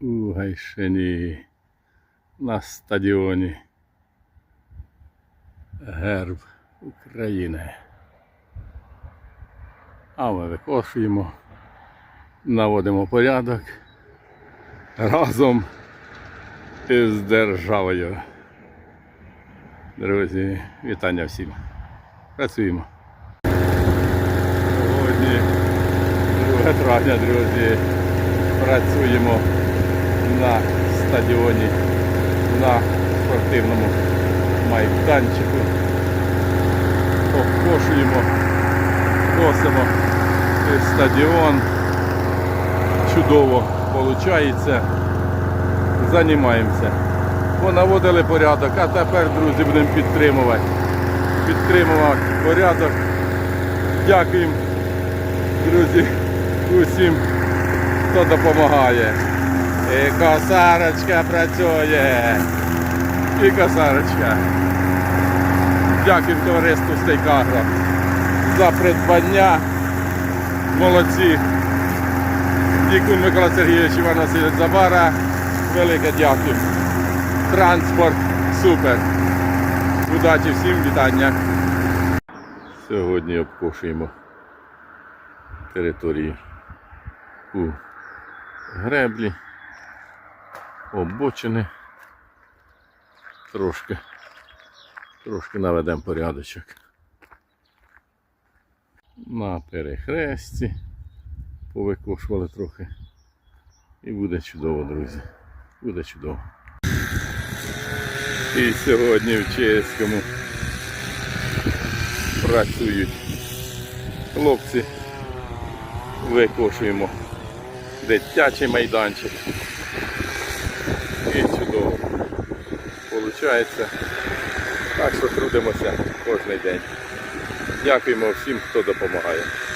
у Гайшині на стадіоні герб України. А ми викошуємо, наводимо порядок разом із державою. Друзі, вітання всім. Працюємо. Сьогодні 2 травня, друзі, працюємо на стадіоні, на спортивному майданчику. Обкошуємо, косимо стадіон. Чудово виходить. Займаємося. Понаводили порядок, а тепер, друзі, будемо підтримувати. Підтримувати порядок. Дякуємо, друзі, усім, хто допомагає. І косарочка працює. І косарочка. Дякуємо товариству Стейкагро за придбання. Молодці. Дякую Микола Сергійович Іван Васильович Забара. Велике дякую. Транспорт супер. Удачі всім, вітання. Сьогодні обкошуємо територію у греблі, обочини. Трошки, трошки наведемо порядочок. На перехресті повикошували трохи. І буде чудово, друзі. Буде чудово. І сьогодні в Чеському працюють хлопці. Викошуємо дитячий майданчик. І чудово. Получається. Так що трудимося кожен день. Дякуємо всім, хто допомагає.